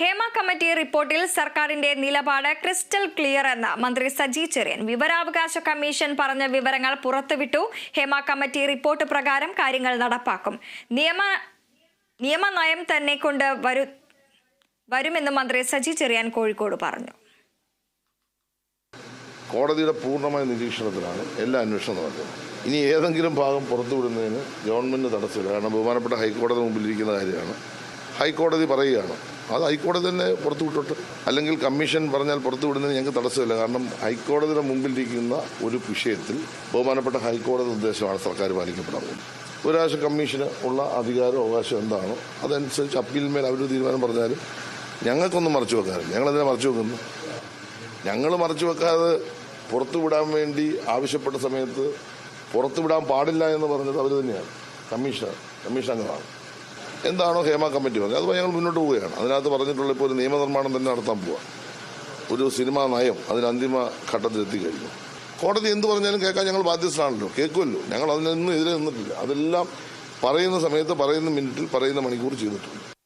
Hema committee റിപ്പോർട്ടിൽ സർക്കാരിന്റെ നിലപാട് ക്രിസ്റ്റൽ ക്ലിയർ എന്ന് മന്ത്രി സജി ചെറിയൻ വിവരാവകാശ കമ്മീഷൻ പറഞ്ഞ വിവരങ്ങൾ പുറത്തുവിട്ടു. ഹേമ കമ്മിറ്റി റിപ്പോർട്ട് പ്രകാരം കാര്യങ്ങൾ നടപ്പാക്കും. നിയമ നിയമനയം തന്നെ കൊണ്ട് വരു വരുമെന്ന് മന്ത്രി സജി ചെറിയാൻ കോഴിക്കോട് പറഞ്ഞു. കോടതിയുടെ പൂർണമായ നിരീക്ഷണത്തിലാണ് എല്ലാ അന്വേഷണം നടക്കുന്നത്. ഇനി ഏതെങ്കിലും ഭാഗം പുറത്തുവിടുന്നതിന് ഗവൺമെന്റ് തടസ്സമില്ല. കാരണം ബഹുമാനപ്പെട്ട ഹൈക്കോടതി മുമ്പിലിരിക്കുന്ന കാര്യമാണ്. ഹൈക്കോടതി പറയുകയാണ്. അത് ഹൈക്കോടതി തന്നെ പുറത്തു പുറത്തുവിട്ടോട്ട് അല്ലെങ്കിൽ കമ്മീഷൻ പറഞ്ഞാൽ പുറത്തുവിടുന്നതിന് ഞങ്ങൾക്ക് തടസ്സമില്ല. കാരണം ഹൈക്കോടതിയുടെ മുമ്പിലിരിക്കുന്ന ഒരു വിഷയത്തിൽ ബഹുമാനപ്പെട്ട ഹൈക്കോടതി നിർദ്ദേശമാണ് സർക്കാർ പാലിക്കപ്പെടാൻ വിവരാവകാശ കമ്മീഷന് ഉള്ള അധികാരം അവകാശം എന്താണോ അതനുസരിച്ച് അപ്പീലിന്മേൽ അവർ തീരുമാനം പറഞ്ഞാലും ഞങ്ങൾക്കൊന്നും മറച്ചു വെക്കാറില്ല. ഞങ്ങളതിനെ മറച്ചു വെക്കുന്നു ഞങ്ങൾ മറച്ചു വെക്കാതെ പുറത്തുവിടാൻ വേണ്ടി ആവശ്യപ്പെട്ട സമയത്ത് പുറത്തുവിടാൻ പാടില്ല എന്ന് പറഞ്ഞത് അവർ തന്നെയാണ്. കമ്മീഷണർ കമ്മീഷൻ അംഗമാണ്. എന്താണോ ഹേമ കമ്മിറ്റി പറഞ്ഞത്. അതുപോലെ ഞങ്ങൾ മുന്നോട്ട് പോവുകയാണ്. അതിനകത്ത് പറഞ്ഞിട്ടുള്ള ഇപ്പോൾ ഒരു നിയമനിർമ്മാണം തന്നെ നടത്താൻ പോവാ. ഒരു സിനിമാ നയം അതിന് അന്തിമ ഘട്ടത്തിലെത്തി കഴിഞ്ഞു കോടതി എന്ത് പറഞ്ഞാലും കേൾക്കാൻ ഞങ്ങൾ ബാധ്യസ്ഥരാണല്ലോ. കേൾക്കുമല്ലോ. ഞങ്ങൾ അതിനൊന്നും എതിരെ നിന്നിട്ടില്ല. അതെല്ലാം പറയുന്ന സമയത്ത് പറയുന്ന മിനിറ്റിൽ പറയുന്ന മണിക്കൂർ ചെയ്തിട്ടുണ്ട്.